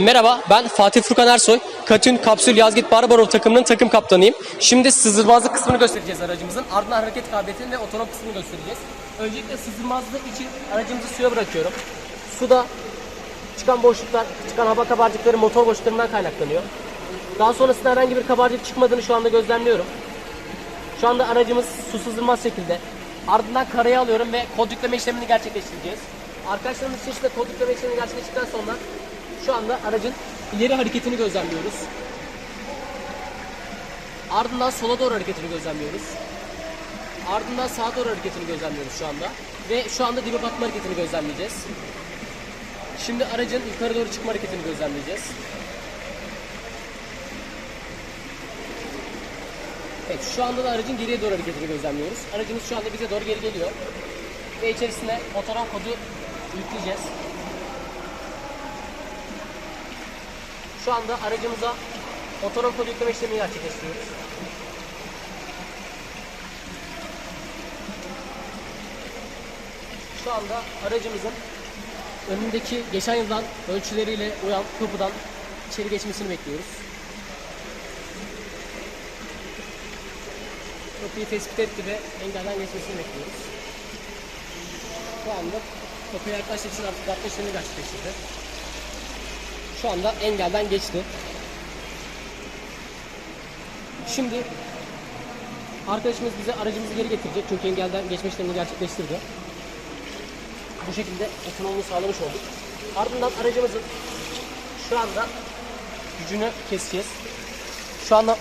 Merhaba ben Fatih Furkan Ersoy. Katün Kapsül Yazgit Barbarov takımının takım kaptanıyım. Şimdi sızılmazlık kısmını göstereceğiz aracımızın. Ardından hareket kabiliyetini ve otonom kısmını göstereceğiz. Öncelikle sızılmazlık için aracımızı suya bırakıyorum. Suda çıkan boşluklar, çıkan hava kabarcıkları motor boşluklarından kaynaklanıyor. Daha sonrasında herhangi bir kabarcık çıkmadığını şu anda gözlemliyorum. Şu anda aracımız su sızılmaz şekilde. Ardından karaya alıyorum ve kod yükleme işlemini gerçekleştireceğiz. Arkadaşlarımız içerisinde kod yükleme işlemini gerçekleştirdikten sonra şu anda aracın ileri hareketini gözlemliyoruz. Ardından sola doğru hareketini gözlemliyoruz. Ardından sağa doğru hareketini gözlemliyoruz şu anda. Ve şu anda dibe batma hareketini gözlemleyeceğiz. Şimdi aracın yukarı doğru çıkma hareketini gözlemleyeceğiz. Evet şu anda da aracın geriye doğru hareketini gözlemliyoruz. Aracımız şu anda bize doğru geri geliyor. Ve içerisine otonom kodu yükleyeceğiz. Şu anda aracımıza otonom kodu yükleme işlemini gerçekleştiriyoruz. Şu anda aracımızın önündeki geçen yıldan ölçüleriyle uyan kapıdan içeri geçmesini bekliyoruz. Kapıyı tespit etti ve engelden geçmesini bekliyoruz. Şu anda kapıya yaklaştığı için artık yaklaşımını gerçekleştirdi. Şu anda engelden geçti. Şimdi arkadaşımız bize aracımızı geri getirecek çünkü engelden geçme işlemini gerçekleştirdi. Bu şekilde otonomluğu sağlamış olduk. Ardından aracımızın şu anda gücünü keseceğiz. Şu anda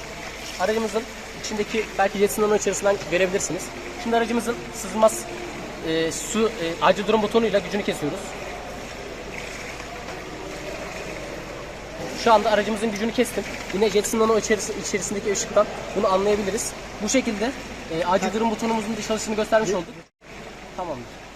aracımızın içindeki belki jet sınırının içerisinden görebilirsiniz. Şimdi aracımızın sızmaz e, su e, acil durum butonuyla gücünü kesiyoruz. Şu anda aracımızın gücünü kestim. Yine jet sınırının içerisi, içerisindeki ışıktan bunu anlayabiliriz. Bu şekilde e, acil durum butonumuzun da çalıştığını göstermiş olduk. Tamamdır.